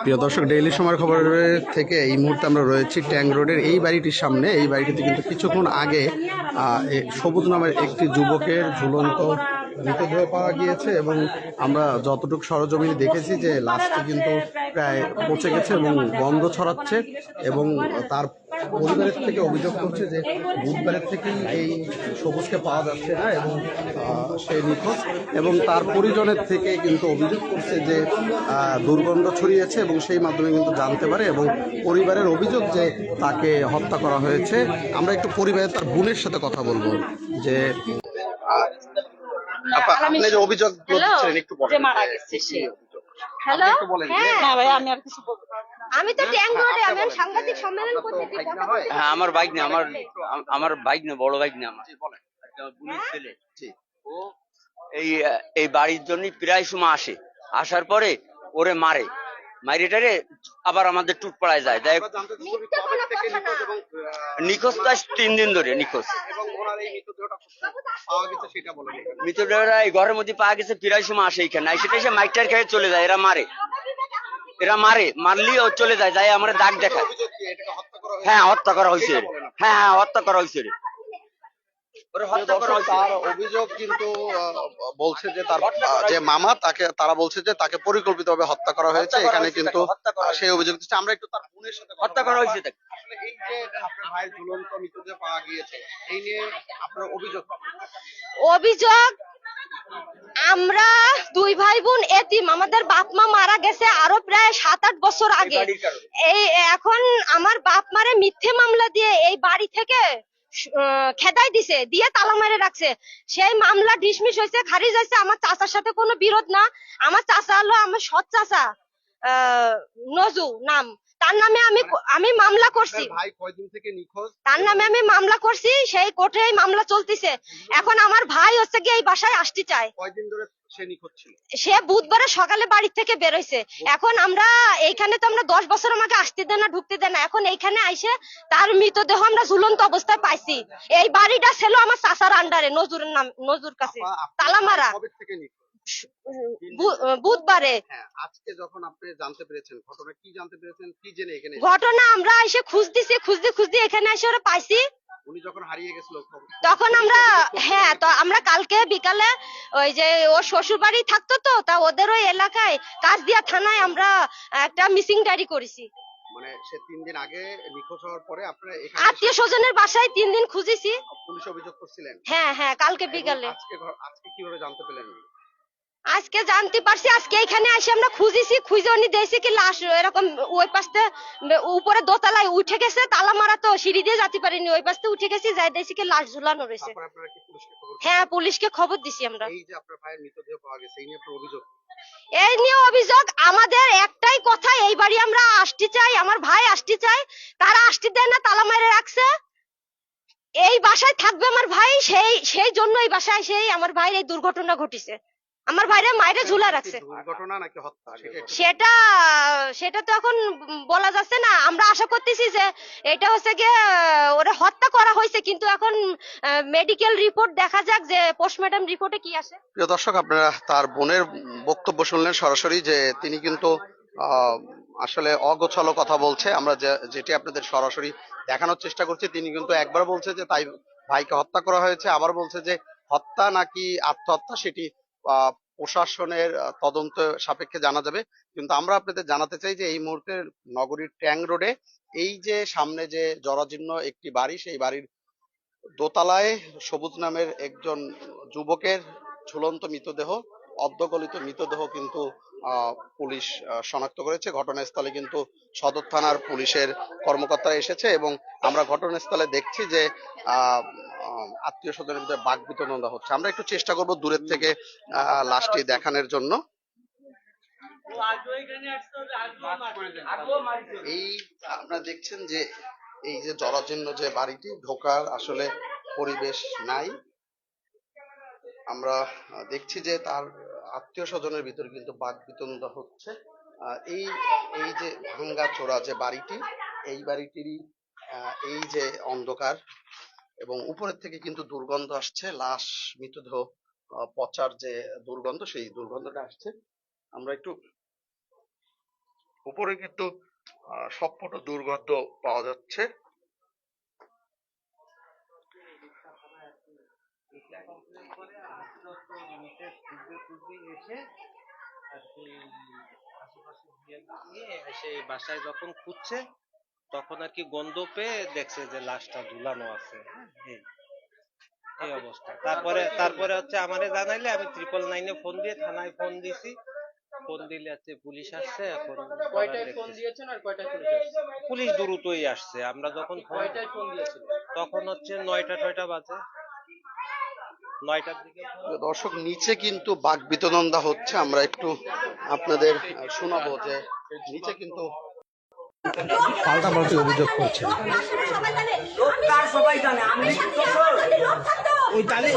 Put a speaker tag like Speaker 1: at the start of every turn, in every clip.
Speaker 1: প্রিয় দর্শক ডেইলি সময়ের খবরের থেকে এই মুহূর্তে আমরা রয়েছি ট্যাং রোডের এই বাড়িটির সামনে। এই বাড়িটিতে কিন্তু কিছুক্ষণ আগে সবুজ নামের একটি যুবকের ঝুলন্ত মৃতদেহ পাওয়া গিয়েছে এবং আমরা যতটুকু সরজমিনে দেখেছি যে লাশটি কিন্তু প্রায় পচে গেছে এবং গন্ধ ছড়াচ্ছে এবং তার পরিবারের থেকে অভিযোগ করছে যে বুধবারের থেকেই এই সবুজকে পাওয়া যাচ্ছে না এবং সে নিখোঁজ এবং তার পরিজনের থেকে কিন্তু অভিযোগ করছে যে আহ, দুর্গন্ধ ছড়িয়েছে এবং সেই মাধ্যমে কিন্তু জানতে পারে এবং পরিবারের অভিযোগ যে তাকে হত্যা করা হয়েছে আমরা একটু পরিবারের তার বোনের সাথে কথা বলব যে আপনি যে অভিযোগ করছেন একটু
Speaker 2: যে মারা গেছে সে। হ্যালো হ্যাঁ। ভাই আমি আর কিছু বলতে
Speaker 3: আমি তো ট্যাঙ্ক
Speaker 1: হ্যাঁ,
Speaker 3: রোডে আমি সাংবাদিক সম্মেলন
Speaker 1: হয়?
Speaker 4: আমার বাইক না আমার আমার বাইক না বড় বাইক না আমার ছেলে ও এই এই বাড়ির জন্য প্রায় সময় আসে। আসার পরে ওরে মারে। মাইরেটারে আবার আমাদের টুট পড়ায় যায়
Speaker 1: নিখোঁজ
Speaker 4: তিন দিন ধরে নিখোঁজ।
Speaker 1: এই মৃতদেহটা পাওয়া গেছে সেটা বলেন
Speaker 4: মৃতদেহরা এই ঘরের মধ্যে পাওয়া গেছে প্রায় সময় আসে এখানে। সেটা এসে মাইকটার খেয়ে চলে যায় এরা মারে। এরা মারে মারলি ও চলে যায় যাই আমরা দাগ দেখায়।
Speaker 1: অভিযোগ কি? এটাকে হত্যা করা হয়েছে?
Speaker 4: হ্যাঁ হত্যা করা হয়েছে। হ্যাঁ হ্যাঁ হত্যা করা হয়েছে। রে ওরে হত্যা করা
Speaker 1: দর্শক,
Speaker 4: হয়েছে।
Speaker 1: তার অভিযোগ কিন্তু বলছে যে তার যে মামা তাকে তারা বলছে যে তাকে পরিকল্পিতভাবে হত্যা করা হয়েছে। এখানে কিন্তু সেই অভিযোগ আমরা একটু তার বোনের সাথে
Speaker 4: হত্যা করা হয়েছে
Speaker 1: আসলে এই যে আপনার ভাইয়ের ঝুলন্ত মৃতদেহ পাওয়া গিয়েছে এই নিয়ে আপনার অভিযোগ
Speaker 3: অভিযোগ আমরা দুই ভাই বোন এতিম আমাদের বাপ মা মারা গেছে আরও প্রায় সাত আট বছর আগে। এই এখন আমার বাপ মারে মিথ্যে মামলা দিয়ে এই বাড়ি থেকে খেদাই দিছে দিয়ে তালা মেরে রাখছে। সেই মামলা ডিসমিস হয়েছে খারিজ হয়েছে। আমার চাচার সাথে কোনো বিরোধ না। আমার চাচা হলো আমার সৎ চাচা আহ, নজু নাম। তার নামে আমি আমি মামলা করছি।
Speaker 1: ভাই কয়দিন থেকে নিখোঁজ?
Speaker 3: তার নামে আমি মামলা করছি সেই কোর্টে এই মামলা চলতেছে। এখন আমার ভাই হচ্ছে গিয়ে এই বাসায় আসতে চায়।
Speaker 1: কয়দিন ধরে সে নিখোঁজ ছিল?
Speaker 3: সে বুধবারে সকালে বাড়ি থেকে বেরোইছে এখন আমরা এইখানে তো আমরা দশ বছর আমাকে আসতে দেন না ঢুকতে দেন না। এখন এইখানে আইসে তার মৃতদেহ আমরা ঝুলন্ত অবস্থায় পাইছি। এই বাড়িটা ছিল আমার চাচার আন্ডারে নজরুর নাম নজরুর কাছে। তালামারা।
Speaker 1: কবে থেকে নিখোঁজ?
Speaker 3: বুধবারে।
Speaker 1: হ্যাঁ আজকে যখন আপনি জানতে পেরেছেন ঘটনা কি জানতে পেরেছেন কি জেনে এখানে
Speaker 3: ঘটনা আমরা এসে খুঁজ দিছি খুঁজতে খুঁজতে এখানে এসে ওরা পাইছি।
Speaker 1: উনি যখন হারিয়ে গেছিল
Speaker 3: তখন আমরা হ্যাঁ তো আমরা কালকে বিকালে ওই যে ওর শ্বশুর বাড়ি থাকতো তো তা ওদের ওই এলাকায় কাজদিয়া থানায় আমরা একটা মিসিং ডায়েরি করেছি।
Speaker 1: মানে সে তিন দিন আগে নিখোঁজ হওয়ার পরে আপনারা
Speaker 3: আত্মীয় স্বজনের বাসায় তিন দিন খুঁজেছি।
Speaker 1: পুলিশ অভিযোগ করছিলেন?
Speaker 3: হ্যাঁ হ্যাঁ কালকে বিকালে।
Speaker 1: আজকে আজকে কীভাবে জানতে পেলেন
Speaker 3: আজকে জানতে পারছি আজকে এখানে এসে আমরা খুঁজেছি খুঁজে উনি দিয়েছি কি লাশ এরকম ওই পাশে উপরে দোতলায় উঠে গেছে তালা মারা তো সিঁড়ি দিয়ে যেতে পারিনি ওই পাশে উঠে গেছি যাই দিয়েছি কি লাশ ঝুলানো রয়েছে। হ্যাঁ পুলিশকে খবর দিছি আমরা।
Speaker 1: এই যে আপনার ভাইয়ের মৃতদেহ পাওয়া গেছে এই নিয়ে আপনার অভিযোগ?
Speaker 3: এই নিয়ে অভিযোগ আমাদের একটাই কথা এই বাড়ি আমরা আসতে চাই আমার ভাই আসতে চাই তারা আসতে দেয় না তালা মেরে রাখছে। এই বাসায় থাকবে আমার ভাই সেই সেই জন্য এই বাসায় সেই আমার ভাইয়ের এই দুর্ঘটনা ঘটিছে। আমার ভাইরে মায়েরে ঝুলা রাখছে।
Speaker 1: দুর্ঘটনা নাকি হত্যা? সেটা
Speaker 3: সেটা তো এখন বলা যাচ্ছে না। আমরা আশা করতেছি যে এটা হচ্ছে গিয়ে ওরা হত্যা করা হয়েছে কিন্তু এখন মেডিকেল রিপোর্ট দেখা যাক যে পোস্টমর্টম রিপোর্টে কি আসে।
Speaker 1: প্রিয় দর্শক আপনারা তার বোনের বক্তব্য শুনলেন সরাসরি যে তিনি কিন্তু আহ, আসলে অগোছালো কথা বলছে। আমরা যেটি আপনাদের সরাসরি দেখানোর চেষ্টা করছি তিনি কিন্তু একবার বলছে যে তাই ভাইকে হত্যা করা হয়েছে আবার বলছে যে হত্যা নাকি আত্মহত্যা সেটি প্রশাসনের তদন্ত সাপেক্ষে জানা যাবে। কিন্তু আমরা আপনাদের জানাতে চাই যে এই মুহূর্তে নগরীর ট্যাং রোডে এই যে সামনে যে জরাজীর্ণ একটি বাড়ি, সেই বাড়ির দোতলায় সবুজ নামের একজন যুবকের ঝুলন্ত মৃতদেহ, অর্ধগলিত মৃতদেহ কিন্তু পুলিশ শনাক্ত করেছে। ঘটনাস্থলে কিন্তু সদর থানার পুলিশের কর্মকর্তারা এসেছে এবং আমরা ঘটনাস্থলে দেখছি যে আত্মীয় স্বজনের মধ্যে বাঘ বিতরণ হচ্ছে। আমরা একটু চেষ্টা করব দূরের থেকে আহ, লাশটি দেখানোর জন্য। এই আপনারা দেখছেন যে এই যে জরাজীর্ণ যে বাড়িটি ঢোকার আসলে পরিবেশ নাই। আমরা দেখছি যে তার আত্মীয় স্বজনের ভিতরে কিন্তু বাঘ বিতণ্ডা হচ্ছে। আহ, এই এই যে ভাঙ্গা চোরা যে বাড়িটি এই বাড়িটিরই আহ, এই যে অন্ধকার এবং উপরের থেকে কিন্তু দুর্গন্ধ আসছে লাশ মৃতদেহ পচার যে দুর্গন্ধ সেই দুর্গন্ধটা আসছে। আমরা একটু উপরে কিন্তু আহ, দুর্গন্ধ পাওয়া যাচ্ছে।
Speaker 5: এসে বাসায় যখন খুঁজছে তখন আর কি গন্ধ পেয়ে দেখছে যে লাশটা ঝুলানো আছে। এই এই অবস্থা। তারপরে তারপরে হচ্ছে আমারে জানাইলে আমি ট্রিপল নাইনে ফোন দিয়ে থানায় ফোন দিছি। ফোন দিলে হচ্ছে পুলিশ আসছে এখন
Speaker 6: কয়টায় ফোন দিয়েছেন আর কয়টায় পুলিশ আসছে?
Speaker 5: পুলিশ দ্রুতই আসছে। আমরা যখন
Speaker 6: কয়টায় ফোন দিয়েছিল
Speaker 5: তখন হচ্ছে নয়টা টয়টা বাজে। নয়টার দিকে
Speaker 1: দর্শক নিচে কিন্তু বাক বিতনন্দা হচ্ছে। আমরা একটু আপনাদের শোনাবো যে নিচে কিন্তু পাল্টা পাল্টি অভিযোগ করছেন
Speaker 7: ওই তালে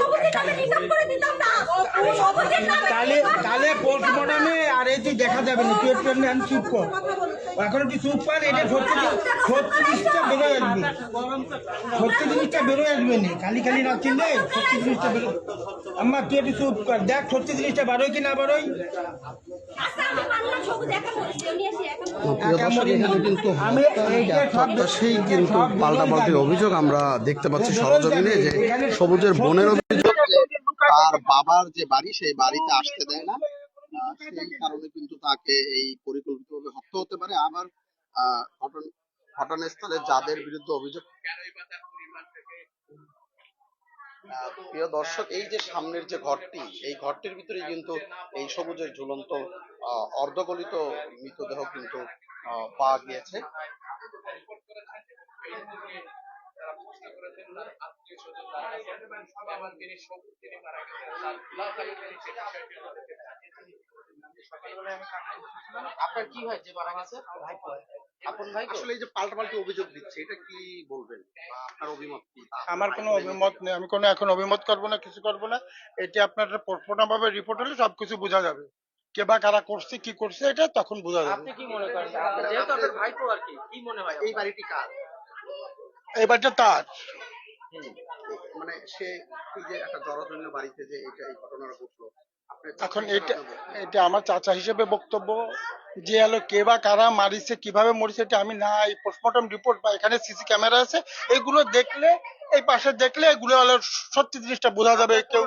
Speaker 7: তালে তালে পোস্টমর্টমে আর এই তুই দেখা যাবে না তুই একটু চুপ কর। এখন তুই চুপ কর? এটা সত্যি সত্যি আসবে। সত্যি জিনিসটা বেরোয় আসবে না। খালি খালি না চিনলে সত্যি জিনিসটা বেরো আম্মা তুই একটু চুপ কর। দেখ সত্যি জিনিসটা বারোয় কি না বারোয়। আমি
Speaker 1: সেই কিন্তু
Speaker 7: সব
Speaker 1: পাল্টাপাল্টি অভিযোগ আমরা দেখতে পাচ্ছি সরজমিনে যে সবুজের
Speaker 7: সব
Speaker 1: বোনের অভিযোগ তার বাবার যে বাড়ি সেই বাড়িতে আসতে দেয় না। সেই কারণে কিন্তু তাকে এই পরিকল্পিতভাবে হত্যা হতে পারে। আবার আহ, ঘটন ঘটনাস্থলে যাদের বিরুদ্ধে অভিযোগ প্রিয় দর্শক এই যে সামনের যে ঘরটি এই ঘরটির ভিতরে কিন্তু এই সবুজের ঝুলন্ত আহ, অর্ধগলিত মৃতদেহ কিন্তু পাওয়া গিয়েছে।
Speaker 6: আপনার কি হয় যে মারা গেছে? আপন ভাই
Speaker 1: আসলে এই যে পাল্টাপাল্টি অভিযোগ দিচ্ছে এটা কি বলবেন? আপনার অভিমত কি?
Speaker 8: আমার কোনো অভিমত নেই আমি কোনো এখন অভিমত করব না কিছু করব না। এটি আপনার ভাবে রিপোর্ট হলে সবকিছু বোঝা যাবে। কে বা কারা করছে কি করছে এটা তখন বোঝা যাবে।
Speaker 6: আপনি কি মনে করেন? যেহেতু আপনার ভাই তো আর কি কি মনে হয়
Speaker 1: এই বাড়িটি কার?
Speaker 8: এই বাড়িটা তার।
Speaker 1: মানে সে যে একটা জড়জন্য বাড়িতে যে এটা এই ঘটনাটা ঘটলো?
Speaker 8: এখন এটা এটা আমার চাচা হিসেবে বক্তব্য যে হলো কে বা কারা মারিছে কীভাবে মরিছে এটা আমি না এই পোস্টমর্টম রিপোর্ট বা এখানে সিসি ক্যামেরা আছে এগুলো দেখলে এই পাশে দেখলে এগুলো হলো সত্যি জিনিসটা বোঝা যাবে কেউ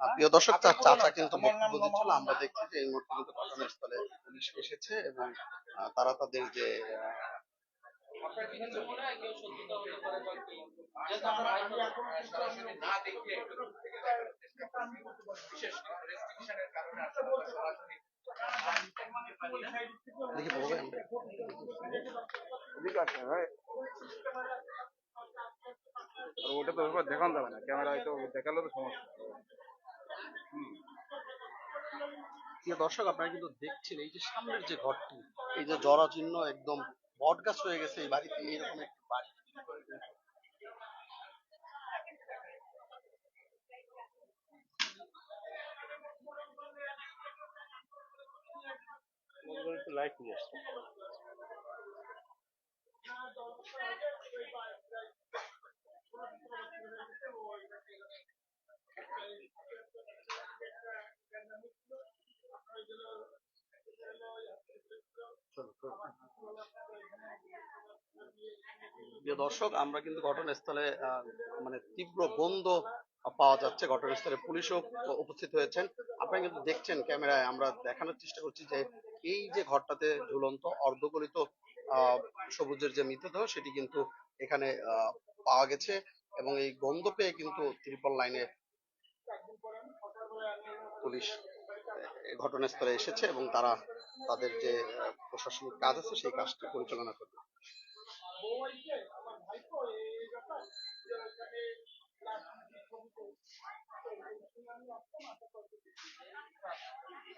Speaker 1: প্রিয় দর্শক তার চাচা কিন্তু বক্তব্য দিচ্ছিল। আমরা দেখছি যে এই মুহূর্তে কিন্তু ঘটনাস্থলে পুলিশ এসেছে এবং তারা তাদের যে আহ, দেখি বলবেন
Speaker 9: আর ওটা তো দেখানো যাবে না। ক্যামেরায় তো দেখালে তো সমস্যা।
Speaker 1: প্রিয় দর্শক আপনারা কিন্তু দেখছেন এই যে সামনের যে ঘরটি এই যে জরাজীর্ণ একদম বট গাছ হয়ে গেছে এই বাড়িতে এইরকম একটি বাড়ি
Speaker 5: লাইট নিয়ে আসছে
Speaker 1: দর্শক, আমরা কিন্তু ঘটনাস্থলে মানে তীব্র গন্ধ পাওয়া যাচ্ছে। ঘটনাস্থলে পুলিশও উপস্থিত হয়েছেন। আপনারা কিন্তু দেখছেন ক্যামেরায়, আমরা দেখানোর চেষ্টা করছি যে এই যে ঘরটাতে ঝুলন্ত, অর্ধগলিত সবুজের যে মৃতদেহ, সেটি কিন্তু এখানে পাওয়া গেছে এবং এই গন্ধ পেয়ে কিন্তু ত্রিপল লাইনে পুলিশ ঘটনাস্থলে এসেছে এবং তারা তাদের যে প্রশাসনিক কাজ আছে সেই কাজটি পরিচালনা করবে।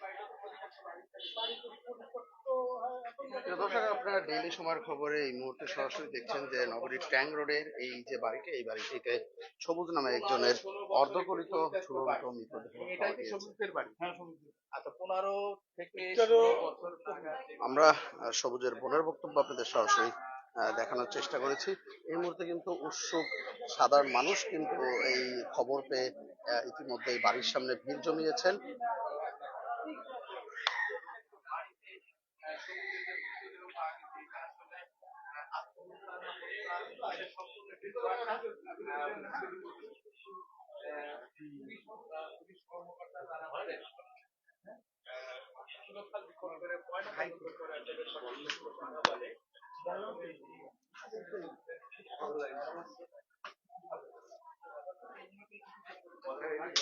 Speaker 1: প্রিয় দর্শক আপনারা ডেইলি সময়ের খবরে এই মুহূর্তে সরাসরি দেখছেন যে নগরীর ট্যাং রোডের এই যে বাড়িটি এই বাড়িটিতে সবুজ নামে একজনের অর্ধকরিত ঝুলন্ত মৃতদেহ গিয়েছে।
Speaker 6: আচ্ছা
Speaker 1: আমরা সবুজের বোনের বক্তব্য আপনাদের সরাসরি দেখানোর চেষ্টা করেছি। এই মুহূর্তে কিন্তু উৎসুক সাধারণ মানুষ কিন্তু এই খবর পেয়ে আহ, ইতিমধ্যে এই বাড়ির সামনে ভিড় জমিয়েছেন।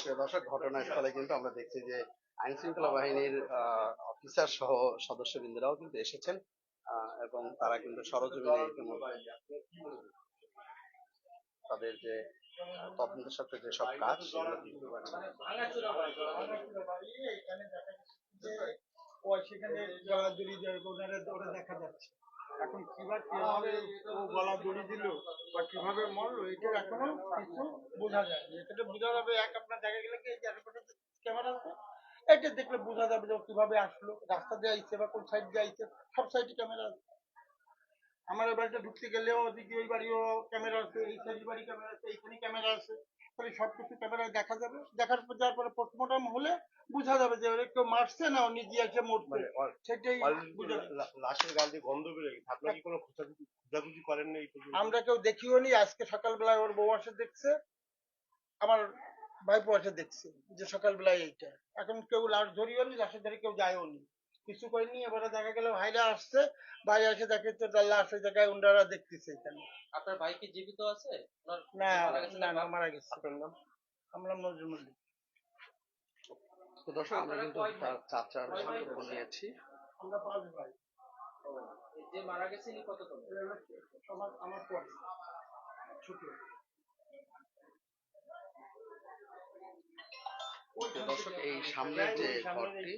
Speaker 1: প্রিয় দর্শক ঘটনাস্থলে কিন্তু আমরা দেখছি যে আইন শৃঙ্খলা বাহিনীর অফিসার সহ সদস্যবৃন্দরাও কিন্তু এসেছেন এবং তারা কিন্তু সরজমিনে তাদের যে তদন্তের সাথে যে সব কাজ
Speaker 8: সেখানে দেখা যাচ্ছে। এখন কীভাবে কীভাবে ও গলা দড়ি দিল বা কীভাবে মরলো এটা এখনও কিছু বোঝা যায়। এটা বোঝা যাবে এক আপনার দেখা গেলে কি এই যে ক্যামেরা আছে, এটা দেখলে বোঝা যাবে যে কীভাবে আসলো, রাস্তা দিয়ে আইছে বা কোন সাইড দিয়ে আইছে, সব সাইডে ক্যামেরা আছে আমার বাড়িতে ঢুকতে গেলেও ওদিকে ওই বাড়িও ক্যামেরা আছে, এই সাইড বাড়ি ক্যামেরা আছে, এইখানে ক্যামেরা আছে তাহলে সবকিছু ক্যামেরায় দেখা যাবে। দেখার পর যাওয়ার পরে পোস্টমর্টম হলে বোঝা যাবে যে কেউ মারছে না ও নিজে এসে মরছে। সেটাই
Speaker 9: লাশের গাল দিয়ে গন্ধ বেরোয়। আপনারা কি কোনো খোঁজাখুঁজি খোঁজাখুঁজি করেন না
Speaker 8: আমরা কেউ দেখিও নি আজকে সকালবেলায় ওর বউ আসে দেখছে। আমার ভাইপো আসে দেখছে যে সকালবেলায় এইটা। এখন কেউ লাশ ধরিও নি লাশের ধরে কেউ যায়ও নি। কিছু করেনি এবারে দেখা গেল ভাইরা আসছে ভাই এসে দেখে তো লাশ ওই জায়গায় ওনারা দেখতেছে এখানে।
Speaker 6: আপনার ভাই কি জীবিত আছে?
Speaker 8: না না না মারা গেছে
Speaker 9: আপনার নাম?
Speaker 8: আমরা নজরুল
Speaker 1: তো দর্শক আমরা কিন্তু তার চাচার সাথে নিয়েছি।
Speaker 8: আমরা পাঁচ ভাই।
Speaker 6: যে মারা গেছে কত
Speaker 8: আমার আমার পরে। ছোট।
Speaker 1: দর্শক এই সামনের যে ঘরটি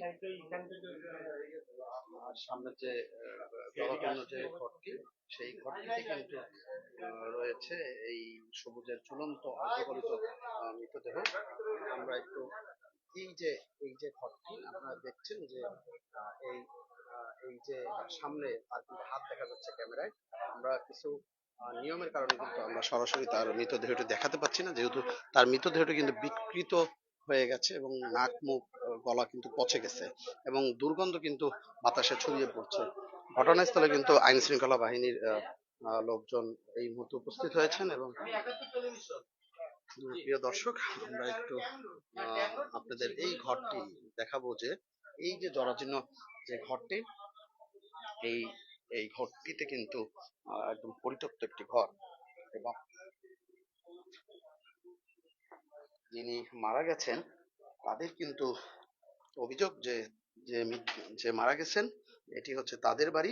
Speaker 1: আর সামনের যে আহ, যে ঘরটি সেই ঘরটিতে কিন্তু রয়েছে এই সবুজের ঝুলন্ত অর্ধগলিত মৃতদেহ। আমরা একটু এই যে এই যে ঘরটি আপনারা দেখছেন যে এই এই যে সামনে তার কিন্তু হাত দেখা যাচ্ছে ক্যামেরায়। আমরা কিছু নিয়মের কারণে কিন্তু আমরা সরাসরি তার মৃতদেহটি দেখাতে পাচ্ছি না। যেহেতু তার মৃতদেহটি কিন্তু বিকৃত হয়ে গেছে এবং নাক, মুখ গলা কিন্তু পচে গেছে এবং দুর্গন্ধ কিন্তু বাতাসে ছড়িয়ে পড়ছে। ঘটনাস্থলে কিন্তু আইন শৃঙ্খলা বাহিনীর লোকজন এই মুহূর্তে উপস্থিত হয়েছেন এবং, প্রিয় দর্শক, আমরা একটু আপনাদের এই ঘরটি দেখাবো যে এই যে জরাজীর্ণ যে ঘরটি, এই এই ঘরটিতে কিন্তু একদম পরিত্যক্ত একটি ঘর। এবং যিনি মারা গেছেন, তাদের কিন্তু অভিযোগ যে যে যে মারা গেছেন, এটি হচ্ছে তাদের বাড়ি।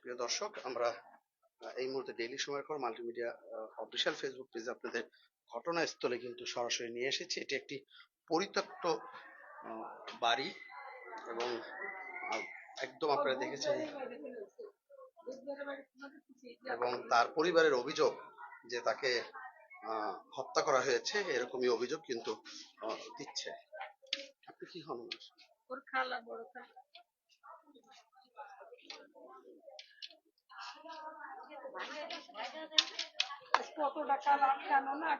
Speaker 1: প্রিয় দর্শক, আমরা এই মুহূর্তে ডেইলি সময়ের খবর মাল্টিমিডিয়া অফিসিয়াল ফেসবুক পেজে আপনাদের ঘটনাস্থলে কিন্তু সরাসরি নিয়ে এসেছি। এটি একটি পরিত্যক্ত বাড়ি এবং একদম আপনারা দেখেছেন। এবং তার পরিবারের অভিযোগ যে তাকে আহ, হত্যা করা হয়েছে এরকমই অভিযোগ কিন্তু দিচ্ছে। আপনি কি হন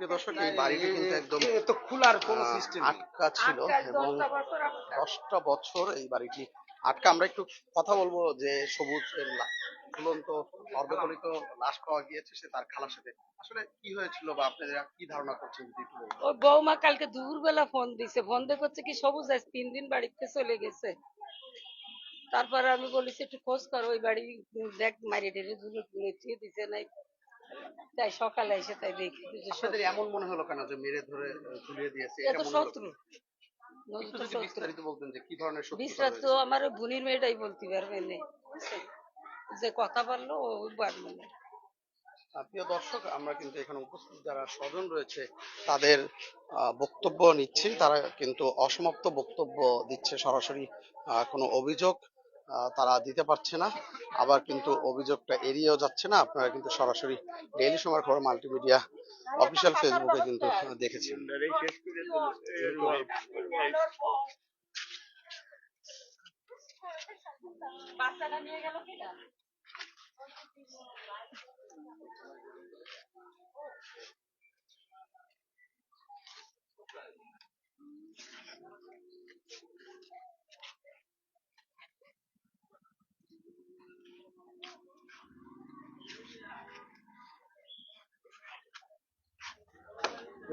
Speaker 1: দর্শক এই বাড়িটি কিন্তু একদম
Speaker 9: খোলার কোনো সিস্টেম
Speaker 1: আটকা ছিল এবং
Speaker 2: দশটা বছর
Speaker 1: এই বাড়িটি আটকা আমরা একটু কথা বলব যে সবুজ ঝুলন্ত অর্ধগলিত লাশ পাওয়া গিয়েছে সে তার খালার সাথে। আসলে কি হয়েছিল বা আপনারা কি ধারণা করছেন?
Speaker 2: ওর বৌমা কালকে দুপুরবেলা ফোন দিছে। ফোন দিয়ে করছে কি সবুজ আজ তিন দিন বাড়িতে চলে গেছে। তারপরে আমি বলেছি একটু খোঁজ কর ওই বাড়ি দেখ মারি টেরে দুটো নেচিয়ে দিছে নাই। তাই সকালে এসে তাই দেখি
Speaker 1: আপনাদের এমন মনে হলো কেন যে মেরে ধরে ঝুলিয়ে দিয়েছে?
Speaker 2: এ
Speaker 1: এটা
Speaker 2: তো
Speaker 1: হলো
Speaker 2: শত্রু।
Speaker 1: বিস্তারিত বলতেন যে কি ধরনের শত্রুতা
Speaker 2: বিশ্রাত তো
Speaker 1: হয়েছে?
Speaker 2: আমার ওই মেয়েটাই বলতে পারবে যে কথা বলল ও পারবে না
Speaker 1: প্রিয় দর্শক আমরা কিন্তু এখানে উপস্থিত যারা স্বজন রয়েছে তাদের বক্তব্য নিচ্ছি। তারা কিন্তু অসমাপ্ত বক্তব্য দিচ্ছে সরাসরি কোনো অভিযোগ। তারা দিতে পারছে না। আবার কিন্তু অভিযোগটা এড়িয়েও যাচ্ছে না। আপনারা কিন্তু সরাসরি ডেইলি সময় খবর মাল্টিমিডিয়া অফিসিয়াল ফেসবুকে কিন্তু দেখেছেন।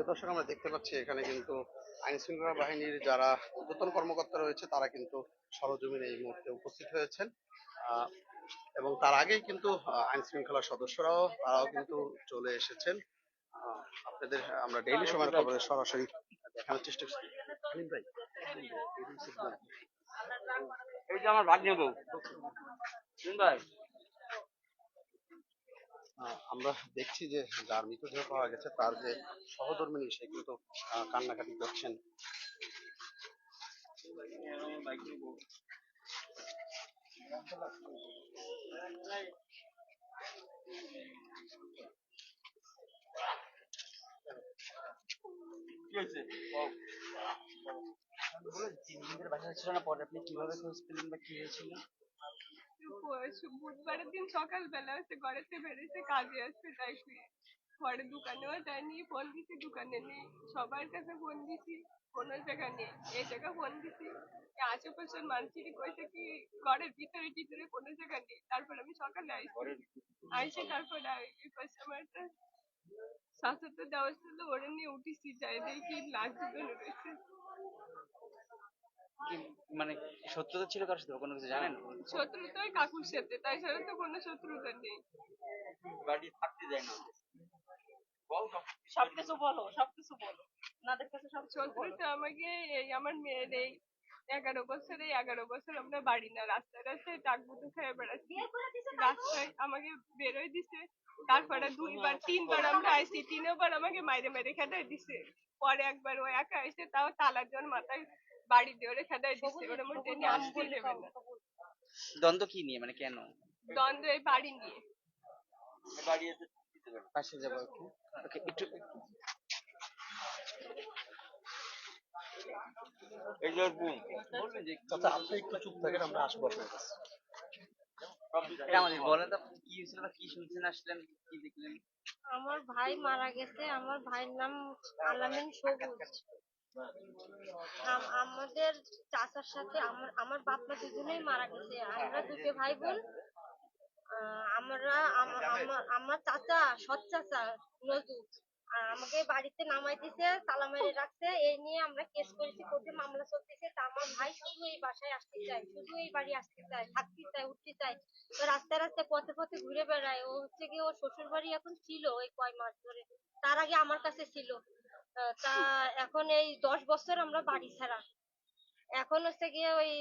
Speaker 1: দর্শক, আমরা দেখতে পাচ্ছি এখানে কিন্তু আইন শৃঙ্খলা বাহিনীর যারা ঊর্ধ্বতন কর্মকর্তা রয়েছে, তারা কিন্তু সরজমিনে এই মুহূর্তে উপস্থিত হয়েছেন। এবং তার আগেই কিন্তু আইন শৃঙ্খলা সদস্যরাও, তারাও কিন্তু চলে এসেছেন। আপনাদের, আমরা ডেইলি সময়ের খবরে সরাসরি দেখানোর চেষ্টা করছি।
Speaker 4: এই যে আমার ভাগ নেব ভাই।
Speaker 1: আমরা দেখছি যে যার মৃতদেহ পাওয়া গেছে তার যে সহধর্মিনী সে কিন্তু কান্নাকাটি করছেন।
Speaker 4: কীভাবে খোঁজ পেলেন বা কি হয়েছে
Speaker 10: বুধবারের দিন সকালবেলা হচ্ছে ঘরেতে বেরিয়েছে কাজে আসছে তাই শুয়ে পরে দোকানেও যায়নি ফোন দিছি দোকানে নেই। সবার কাছে ফোন দিছি কোনো জায়গা নেই এই জায়গা ফোন দিছি আশেপাশের মানুষেরই কইছে কি ঘরের ভিতরে ভিতরে কোনো জায়গা নেই। তারপর আমি সকালে আইসি আইসে তারপরে এই পাশে আমার একটা দেওয়া ছিল ওরে নিয়ে উঠেছি যাই দেখি লাশ দুজন রয়েছে।
Speaker 6: মানে শত্রুতা ছিল কার সাথে? কোনো কিছু জানেন?
Speaker 10: শত্রু তো ওই কাকুর সাথে তাই ছাড়া তো কোনো শত্রুতা নেই।
Speaker 4: বাড়ি থাকতে যায় না।
Speaker 2: সবকিছু বলো সবকিছু বলো। ওনাদের কাছে সব
Speaker 10: শত্রুতা আমাকে এই আমার মেয়ের এই এগারো বছর এই এগারো বছর আমরা বাড়ি না রাস্তায় রাস্তায় টাক বুটো খেয়ে বেড়াচ্ছি। রাস্তায় আমাকে বেরোয় দিছে তারপরে দুইবার তিনবার আমরা আইছি তিনবার আমাকে মাইরে মাইরে খেদাই দিছে। পরে একবার ও একা এসে তাও তালার জন মাথায় বাড়ি ওরে খেদাই দিছে ওরে মধ্যে নিয়ে আসতে দেবে না।
Speaker 6: দ্বন্দ্ব কি নিয়ে মানে কেন?
Speaker 10: দ্বন্দ্ব এই বাড়ি নিয়ে।
Speaker 4: বাড়ি
Speaker 6: পাশে যাব একটু। ওকে একটু
Speaker 4: এই যে
Speaker 1: চাচা আপনি একটু চুপ থাকেন আমরা আসব আপনার কাছে।
Speaker 6: এটা আমাদের বলেন তো কি হয়েছিল বা কি শুনছেন আসলেন কি দেখলেন?
Speaker 3: আমার ভাই মারা গেছে আমার ভাইয়ের নাম আলামিন সবুজ। আমাদের চাচার সাথে আমার আমার বাপ মা দুজনেই মারা গেছে। আমরা দুটো ভাই বোন আমরা আমার- চাচা, সৎ চাচা নজু আমাকে বাড়িতে নামাই দিছে, তালা মেরে রাখছে। এই নিয়ে আমরা কেস করেছি, কোর্টে মামলা চলতেছে। তা আমার ভাই শুধু এই বাসায় আসতে চায়, শুধু এই বাড়ি আসতে চায়, থাকতে চায়, উঠতে চায়। তো রাস্তায় রাস্তায় পথে পথে ঘুরে বেড়ায়। ও হচ্ছে কি ওর শ্বশুর বাড়ি এখন ছিল ওই কয় মাস ধরে। তার আগে আমার কাছে ছিল। তা এখন এই দশ বছর আমরা বাড়ি ছাড়া। এখন হচ্ছে গিয়ে ওই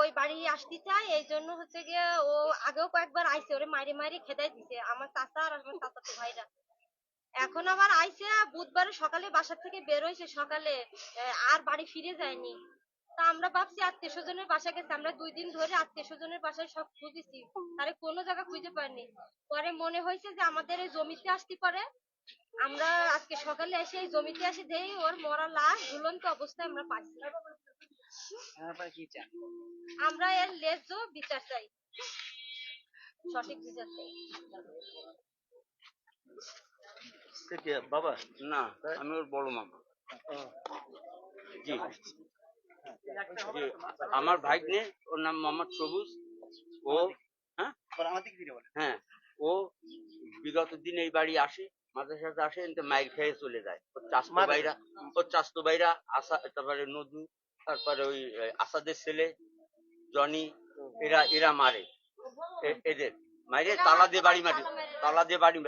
Speaker 3: ওই বাড়ি আসতে চায়, এই জন্য হচ্ছে গিয়ে ও আগেও কয়েকবার আইছে, ওরে মাইরে মাইরে খেদাই দিছে, আমার চাচা আর আমার চাচাতো ভাইরা। এখন আবার আইছে, বুধবারে সকালে বাসা থেকে বের হয়েছে সকালে আর বাড়ি ফিরে যায়নি। তা আমরা ভাবছি আত্মীয় স্বজনের বাসা গেছে, আমরা দুই দিন ধরে আত্মীয় স্বজনের বাসায় সব খুঁজেছি তারে কোনো জায়গা খুঁজে পাইনি। পরে মনে হয়েছে যে আমাদের এই জমিতে আসতে পারে আমরা আজকে সকালে এসে এই জমিতে এসে দেই ওর মরা লাশ ঝুলন্ত অবস্থায় আমরা পাইছি।
Speaker 6: চান
Speaker 3: আমরা এর ন্যায্য বিচার চাই। সঠিক বিচার চাই।
Speaker 4: বাবা? না আমি ওর বড় মামা। জি। জি। আমার ভাগ্নে ওর নাম মোহাম্মদ সবুজ। ও হ্যাঁ? হ্যাঁ ও বিগত দিন এই বাড়ি আসে। সাথে আসে কিন্তু মাইর খেয়ে চলে যায়। ওর চাস্তো ভাইরা ওর চাস্তো ভাইরা আসা তারপরে নদু তারপরে ওই আসাদের ছেলে জনি এরা এরা মারে। এদের। মাইরে তালা দিয়ে বাড়ি মারে। তালা দিয়ে বাড়ি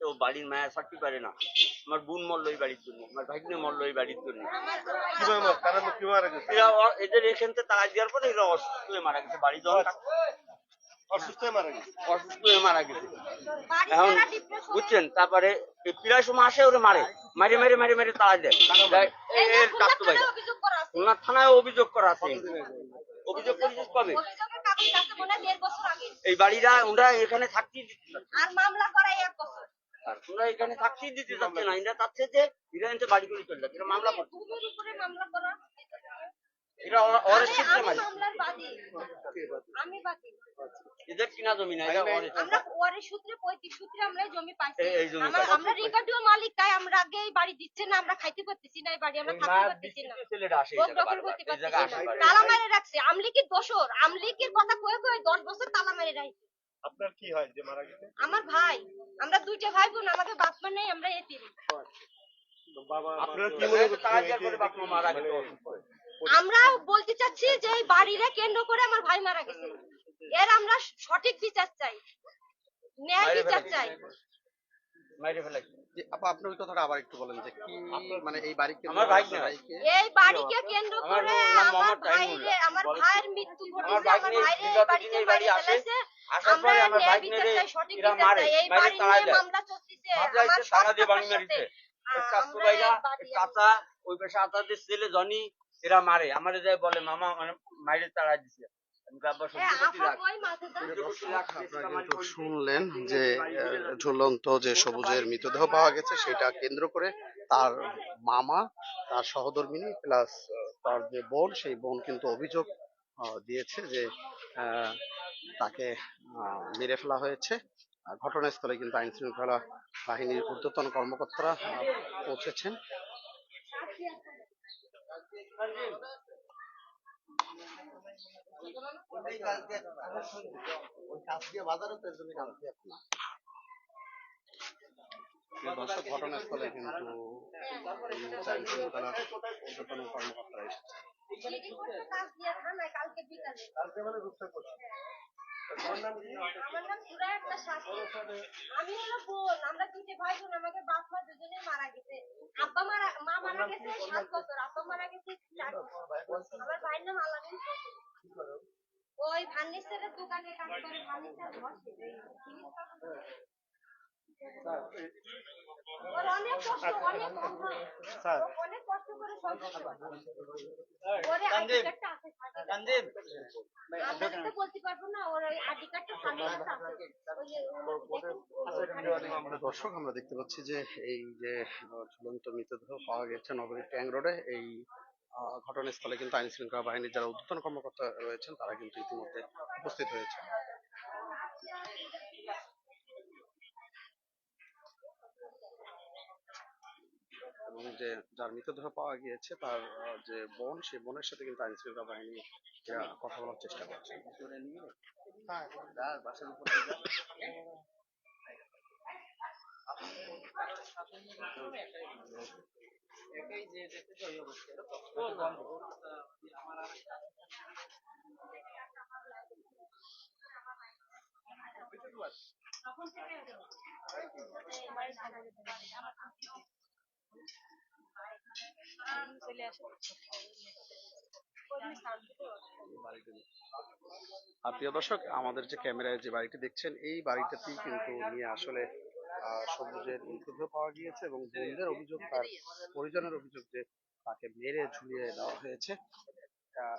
Speaker 4: ও বাড়ির মায়া থাকতে পারে না। আমার বোন মরলো এই বাড়ির জন্য আমার ভাগ্নে মরলো এই বাড়ির জন্য। এরা এদের এখান থেকে তালা দেওয়ার পরে এরা অসুস্থ হয়ে মারা গেছে। বাড়ি যখন অসুস্থ হয়ে মারা গেছে। অসুস্থ হয়ে মারা গেছে। এখন
Speaker 3: ছাড়া depression এ-
Speaker 4: বুঝছেন তারপরে প্রায় সময় আসে ওরে মারে। মারে মারে মারে মারে তাড়া দেয়। দেয়,
Speaker 3: এই
Speaker 4: এ-
Speaker 3: যে
Speaker 4: এর
Speaker 3: খুলনা
Speaker 4: ভাই।
Speaker 3: অভিযোগ করা
Speaker 4: খুলনা থানায় অভিযোগ করা আছে। অভিযোগ করেছিস কবে?
Speaker 3: অভিযোগের কাগজ আছে দেড় বছর আগে।
Speaker 4: এই বাড়িরা ওরা এখানে থাকতেই দিতে চাচ্ছে।
Speaker 3: আর মামলা করাই এক বছর।
Speaker 4: আর ওরা এখানে থাকতেই দিতে চাচ্ছে না। এরা চাচ্ছে যে এরা বাড়ি করে চলে যাচ্ছে মামলা করছে।
Speaker 3: মামলা করা মামলার বাদী। আমি বাদী।
Speaker 4: এদের কিনা জমি না
Speaker 3: আমরা ওয়ারের সূত্রে পৈতৃক সূত্রে আমরা জমি পাইছি।
Speaker 4: এই- এই জমি
Speaker 3: আমরা আমরা রেকর্ডিও মালিক তাই আমরা আগে এই বাড়ি বাড়ি দিচ্ছে না আমরা খাইতে পারতেছি না এই বাড়ি আমরা
Speaker 4: ওই
Speaker 3: পারতেছি না।
Speaker 4: ছেলেটা আসে এই
Speaker 3: ভোগ
Speaker 4: জায়গায়
Speaker 3: দখল
Speaker 4: বারবার।
Speaker 3: করতে পারতেছি না। তালা মেরে রাখছে। আমলিকির দোষর। আমলিকির কথা কয়ে কয়ে দশ বছর তালা মেরে রাখছে।
Speaker 9: আপনার কি হয় যে মারা গেছে?
Speaker 3: আমার ভাই। আমরা দুইটা ভাই বোন আমাকে বাপ মা নেই আমরা এতিম।
Speaker 9: বাবা আপনারা কি মনে
Speaker 4: তো তারা যার করে বাপ মা মারা হয়ে।
Speaker 3: আমরা বলতে চাচ্ছি যে এই বাড়িরে কেন্দ্র করে আমার ভাই মারা গেছে। এর আমরা সঠিক বিচার চাই। ন্যায় বিচার চাই।
Speaker 4: মাইরে ফেলাইছে।
Speaker 1: যে আপা আপনি ওই কথাটা আবার একটু বলেন যে কি মানে এই বাড়ি
Speaker 4: আমার ভাই
Speaker 1: করে
Speaker 4: না।
Speaker 1: ভাইকে
Speaker 3: এই বাড়িকে কেন্দ্র করে আমার ভাইরে আমার ভাইয়ের মৃত্যু ঘটেছে আমার ভাইরে এই বাড়িতে বাড়ি
Speaker 4: বাড়ি আসে।
Speaker 3: আমরা ন্যায় বিচার চাই সঠিক বিচার চাই। এই বাড়ি নিয়ে মামলা চলতেছে আমার
Speaker 4: হচ্ছে দিয়ে বাড়ি মেরেছে।
Speaker 3: সাথে।
Speaker 4: ওই
Speaker 3: আহ,
Speaker 4: চাচু
Speaker 3: আমরা
Speaker 4: ভাইরা
Speaker 3: এই বাড়ি-
Speaker 4: চাচা ওই পাশে আতাদের ছেলে জনি। এরা মারে আমারে যাই বলে মামা মানে মাইরে তাড়া দিছে।
Speaker 3: হ্যাঁ,
Speaker 1: শুনলেন যে ঝুলন্ত যে সবুজের মৃতদেহ পাওয়া গেছে সেটা কেন্দ্র করে তার মামা তার সহধর্মিনী প্লাস তার যে বোন সেই বোন কিন্তু অভিযোগ আহ, দিয়েছে যে আহ, তাকে আহ, মেরে ফেলা হয়েছে। আর ঘটনাস্থলে কিন্তু আইন শৃঙ্খলা বাহিনীর ঊর্ধ্বতন কর্মকর্তারা পৌঁছেছেন। প্রিয় দর্শক ঘটনাস্থলে কিন্তু শৃঙ্খলার কর্মকর্তারা এসেছে
Speaker 3: কালকে বিকালে। আমার নাম সুরায়াত্মা শাস্ত্রী। আমি হলো বোন আমরা দুইটা ভাই বোন আমাকে বাপ মা দুজনে মারা গেছে। আব্বা মারা মা মারা গেছে সাত বছর আব্বা মারা গেছে চার বছর। আমার ভাইয়ের নাম আলামিন ওই ফার্নিচারের দোকানে কাজ করে ফার্নিচার বসে। ওর অনেক কষ্ট অনেক অভাব।
Speaker 1: দর্শক আমরা দেখতে পাচ্ছি যে এই যে ঝুলন্ত মৃতদেহ পাওয়া গেছে নগরীর ট্যাং রোডে। এই আহ, ঘটনাস্থলে কিন্তু আইন শৃঙ্খলা বাহিনীর যারা ঊর্ধ্বতন কর্মকর্তা রয়েছেন তারা কিন্তু ইতিমধ্যে উপস্থিত হয়েছে। এবং যে যার মৃতদেহ পাওয়া গিয়েছে তার যে বোন, সেই বোনের সাথে কিন্তু আইন শৃঙ্খলা বাহিনী কথা বলার চেষ্টা করছে। আর প্রিয় দর্শক আমাদের যে ক্যামেরায় যে বাড়িটি দেখছেন এই বাড়িটাতেই কিন্তু নিয়ে আসলে সবুজের মৃতদেহ পাওয়া গিয়েছে এবং বোনদের অভিযোগ তার পরিজনের অভিযোগ যে তাকে মেরে ঝুলিয়ে দেওয়া হয়েছে। আহ,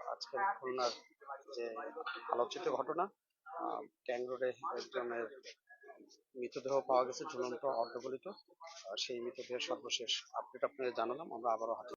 Speaker 1: আজকের খুলনার যে আলোচিত ঘটনা ট্যাং রোডে একজনের মৃতদেহ পাওয়া গেছে, ঝুলন্ত অর্ধগলিত। সেই মৃতদেহের সর্বশেষ আপডেট আপনাদের জানালাম, আমরা আবারও হাতে